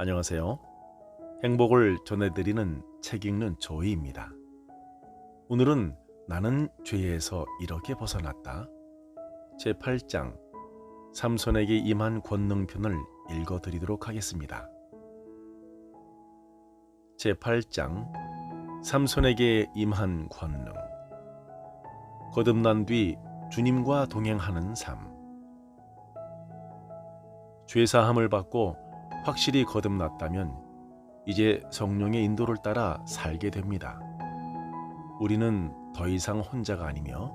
안녕하세요. 행복을 전해드리는 책 읽는 조이입니다. 오늘은 나는 죄에서 이렇게 벗어났다. 제 8장 삼손에게 임한 권능편을 읽어드리도록 하겠습니다. 제 8장 삼손에게 임한 권능 거듭난 뒤 주님과 동행하는 삶 죄사함을 받고 확실히 거듭났다면 이제 성령의 인도를 따라 살게 됩니다. 우리는 더 이상 혼자가 아니며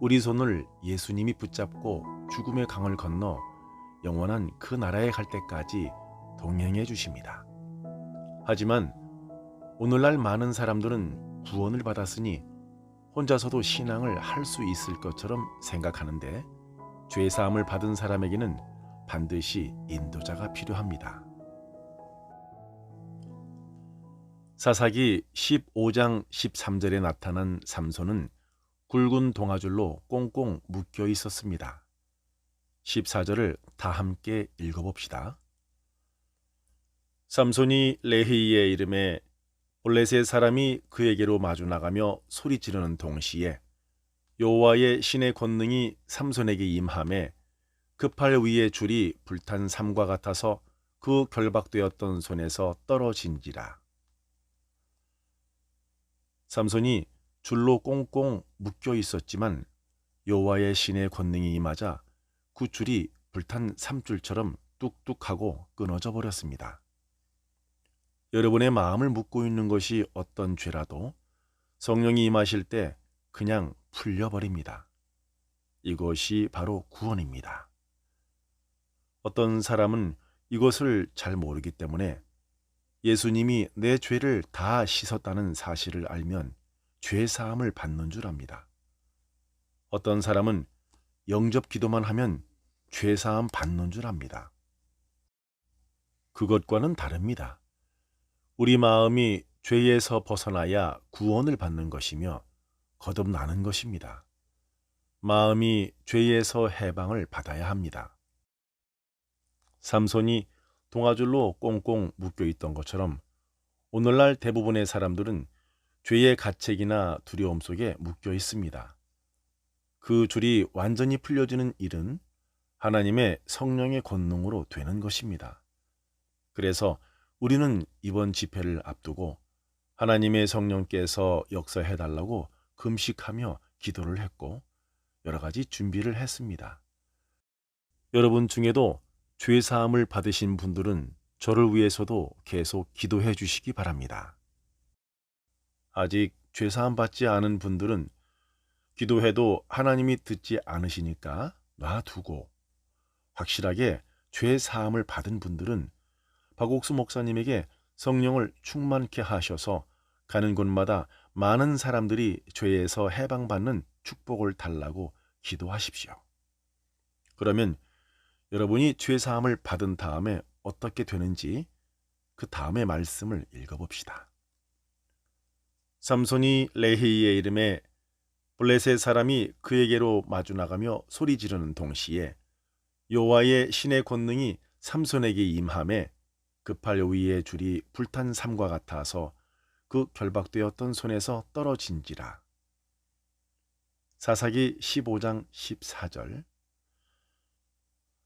우리 손을 예수님이 붙잡고 죽음의 강을 건너 영원한 그 나라에 갈 때까지 동행해 주십니다. 하지만 오늘날 많은 사람들은 구원을 받았으니 혼자서도 신앙을 할 수 있을 것처럼 생각하는데 죄 사함을 받은 사람에게는 반드시 인도자가 필요합니다. 사사기 15장 13절에 나타난 삼손은 굵은 동아줄로 꽁꽁 묶여 있었습니다. 14절을 다 함께 읽어봅시다. 삼손이 레히의 이름에 볼렛의 사람이 그에게로 마주 나가며 소리 지르는 동시에 여호와의 신의 권능이 삼손에게 임함에 급할 위의 줄이 불탄 삼과 같아서 그 결박되었던 손에서 떨어진지라. 삼손이 줄로 꽁꽁 묶여 있었지만 여호와의 신의 권능이 임하자 그 줄이 불탄 삼줄처럼 뚝뚝하고 끊어져 버렸습니다. 여러분의 마음을 묶고 있는 것이 어떤 죄라도 성령이 임하실 때 그냥 풀려버립니다. 이것이 바로 구원입니다. 어떤 사람은 이것을 잘 모르기 때문에 예수님이 내 죄를 다 씻었다는 사실을 알면 죄 사함을 받는 줄 압니다. 어떤 사람은 영접 기도만 하면 죄 사함 받는 줄 압니다. 그것과는 다릅니다. 우리 마음이 죄에서 벗어나야 구원을 받는 것이며 거듭나는 것입니다. 마음이 죄에서 해방을 받아야 합니다. 삼손이 동아줄로 꽁꽁 묶여 있던 것처럼 오늘날 대부분의 사람들은 죄의 가책이나 두려움 속에 묶여 있습니다. 그 줄이 완전히 풀려지는 일은 하나님의 성령의 권능으로 되는 것입니다. 그래서 우리는 이번 집회를 앞두고 하나님의 성령께서 역사해 달라고 금식하며 기도를 했고 여러 가지 준비를 했습니다. 여러분 중에도 죄 사함을 받으신 분들은 저를 위해서도 계속 기도해 주시기 바랍니다. 아직 죄 사함 받지 않은 분들은 기도해도 하나님이 듣지 않으시니까 놔두고 확실하게 죄 사함을 받은 분들은 박옥수 목사님에게 성령을 충만케 하셔서 가는 곳마다 많은 사람들이 죄에서 해방받는 축복을 달라고 기도하십시오. 그러면 여러분이 죄 사함을 받은 다음에 어떻게 되는지 그 다음의 말씀을 읽어봅시다. 삼손이 레히의 이름에 블레셋 사람이 그에게로 마주 나가며 소리 지르는 동시에 여호와의 신의 권능이 삼손에게 임함에 급할 위의 줄이 불탄 삼과 같아서 그 결박되었던 손에서 떨어진지라. 사사기 15장 14절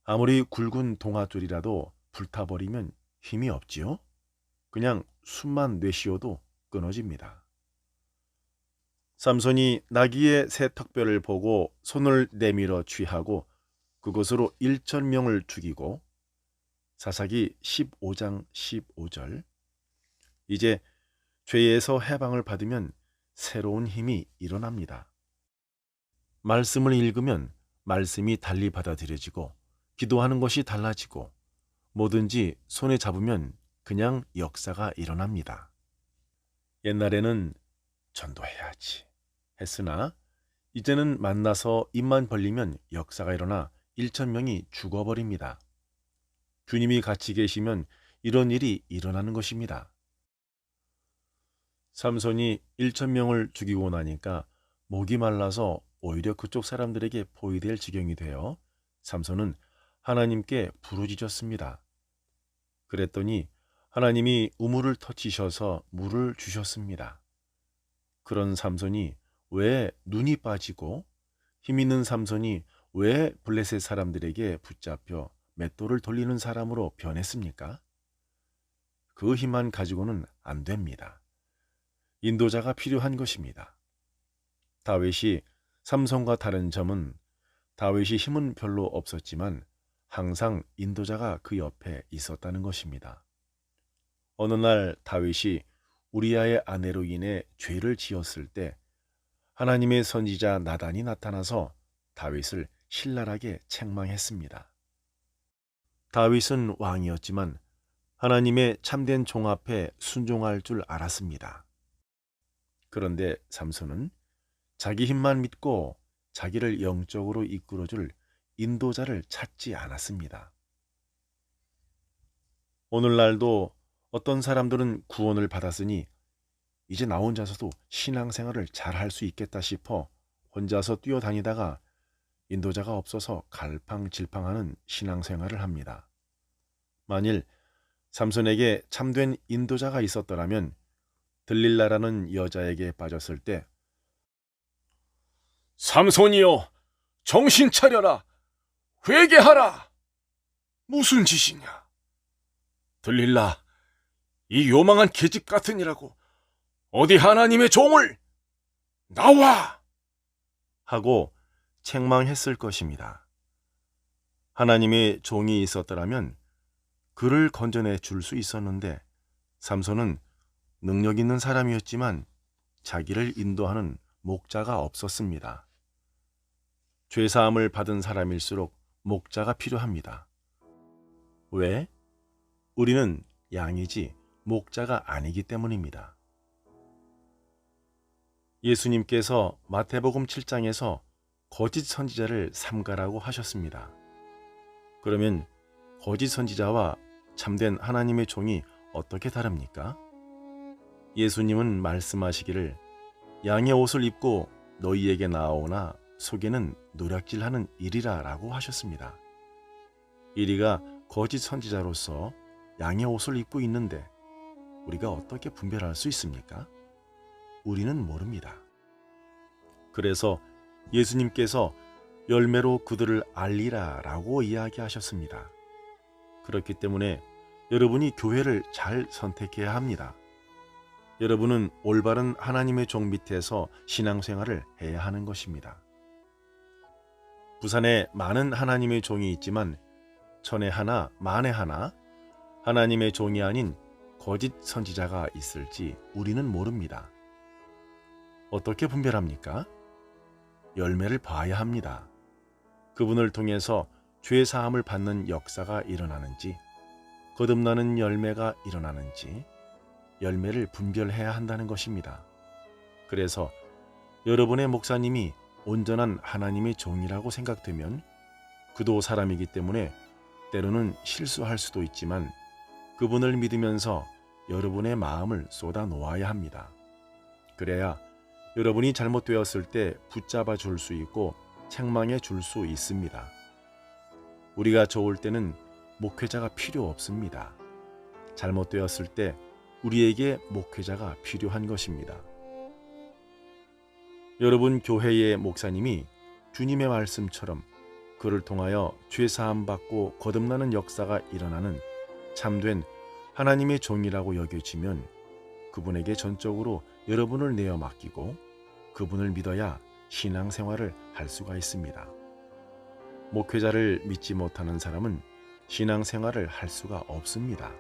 아무리 굵은 동아줄이라도 불타버리면 힘이 없지요? 그냥 숨만 내쉬어도 끊어집니다. 삼손이 나귀의 새 턱뼈를 보고 손을 내밀어 취하고 그것으로 일천 명을 죽이고 사사기 15장 15절 이제 죄에서 해방을 받으면 새로운 힘이 일어납니다. 말씀을 읽으면 말씀이 달리 받아들여지고 기도하는 것이 달라지고 뭐든지 손에 잡으면 그냥 역사가 일어납니다. 옛날에는 전도해야지 했으나 이제는 만나서 입만 벌리면 역사가 일어나 일천 명이 죽어버립니다. 주님이 같이 계시면 이런 일이 일어나는 것입니다. 삼손이 일천 명을 죽이고 나니까 목이 말라서 오히려 그쪽 사람들에게 포위될 지경이 되어 삼손은 하나님께 부르짖었습니다. 그랬더니 하나님이 우물을 터치셔서 물을 주셨습니다. 그런 삼손이 왜 눈이 빠지고 힘 있는 삼손이 왜 블레셋 사람들에게 붙잡혀 맷돌을 돌리는 사람으로 변했습니까? 그 힘만 가지고는 안 됩니다. 인도자가 필요한 것입니다. 다윗이 삼손과 다른 점은 다윗이 힘은 별로 없었지만 항상 인도자가 그 옆에 있었다는 것입니다. 어느 날 다윗이 우리아의 아내로 인해 죄를 지었을 때 하나님의 선지자 나단이 나타나서 다윗을 신랄하게 책망했습니다. 다윗은 왕이었지만 하나님의 참된 종 앞에 순종할 줄 알았습니다. 그런데 삼손은 자기 힘만 믿고 자기를 영적으로 이끌어줄 인도자를 찾지 않았습니다. 오늘날도 어떤 사람들은 구원을 받았으니 이제 나 혼자서도 신앙생활을 잘 할 수 있겠다 싶어 혼자서 뛰어다니다가 인도자가 없어서 갈팡질팡하는 신앙생활을 합니다. 만일 삼손에게 참된 인도자가 있었더라면 들릴라라는 여자에게 빠졌을 때 삼손이여, 정신 차려라. 회개하라. 무슨 짓이냐? 들릴라, 이 요망한 계집 같으니라고 어디 하나님의 종을 나와! 하고 책망했을 것입니다. 하나님의 종이 있었더라면 그를 건져내 줄 수 있었는데 삼손은 능력 있는 사람이었지만 자기를 인도하는 목자가 없었습니다. 죄사함을 받은 사람일수록 목자가 필요합니다. 왜? 우리는 양이지 목자가 아니기 때문입니다. 예수님께서 마태복음 7장에서 거짓 선지자를 삼가라고 하셨습니다. 그러면 거짓 선지자와 참된 하나님의 종이 어떻게 다릅니까? 예수님은 말씀하시기를 양의 옷을 입고 너희에게 나아오나 속에는 노략질하는 일이라 라고 하셨습니다. 이리가 거짓 선지자로서 양의 옷을 입고 있는데 우리가 어떻게 분별할 수 있습니까? 우리는 모릅니다. 그래서 예수님께서 열매로 그들을 알리라 라고 이야기하셨습니다. 그렇기 때문에 여러분이 교회를 잘 선택해야 합니다. 여러분은 올바른 하나님의 종 밑에서 신앙생활을 해야 하는 것입니다. 부산에 많은 하나님의 종이 있지만 천에 하나, 만에 하나 하나님의 종이 아닌 거짓 선지자가 있을지 우리는 모릅니다. 어떻게 분별합니까? 열매를 봐야 합니다. 그분을 통해서 죄 사함을 받는 역사가 일어나는지 거듭나는 열매가 일어나는지 열매를 분별해야 한다는 것입니다. 그래서 여러분의 목사님이 온전한 하나님의 종이라고 생각되면 그도 사람이기 때문에 때로는 실수할 수도 있지만 그분을 믿으면서 여러분의 마음을 쏟아 놓아야 합니다. 그래야 여러분이 잘못되었을 때 붙잡아 줄 수 있고 책망해 줄 수 있습니다. 우리가 좋을 때는 목회자가 필요 없습니다. 잘못되었을 때 우리에게 목회자가 필요한 것입니다. 여러분 교회의 목사님이 주님의 말씀처럼 그를 통하여 죄 사함 받고 거듭나는 역사가 일어나는 참된 하나님의 종이라고 여겨지면 그분에게 전적으로 여러분을 내어 맡기고 그분을 믿어야 신앙생활을 할 수가 있습니다. 목회자를 믿지 못하는 사람은 신앙생활을 할 수가 없습니다.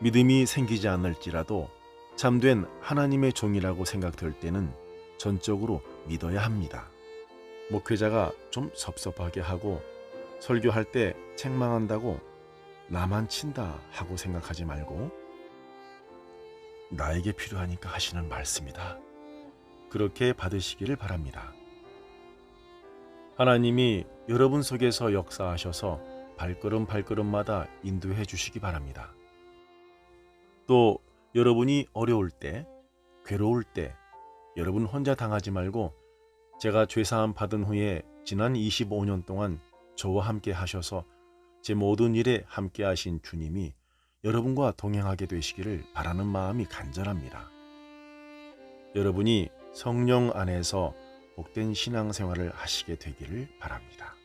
믿음이 생기지 않을지라도 참된 하나님의 종이라고 생각될 때는 전적으로 믿어야 합니다. 목회자가 좀 섭섭하게 하고 설교할 때 책망한다고 나만 친다 하고 생각하지 말고 나에게 필요하니까 하시는 말씀이다. 그렇게 받으시기를 바랍니다. 하나님이 여러분 속에서 역사하셔서 발걸음 발걸음마다 인도해 주시기 바랍니다. 또 여러분이 어려울 때, 괴로울 때, 여러분 혼자 당하지 말고 제가 죄사함 받은 후에 지난 25년 동안 저와 함께 하셔서 제 모든 일에 함께 하신 주님이 여러분과 동행하게 되시기를 바라는 마음이 간절합니다. 여러분이 성령 안에서 복된 신앙생활을 하시게 되기를 바랍니다.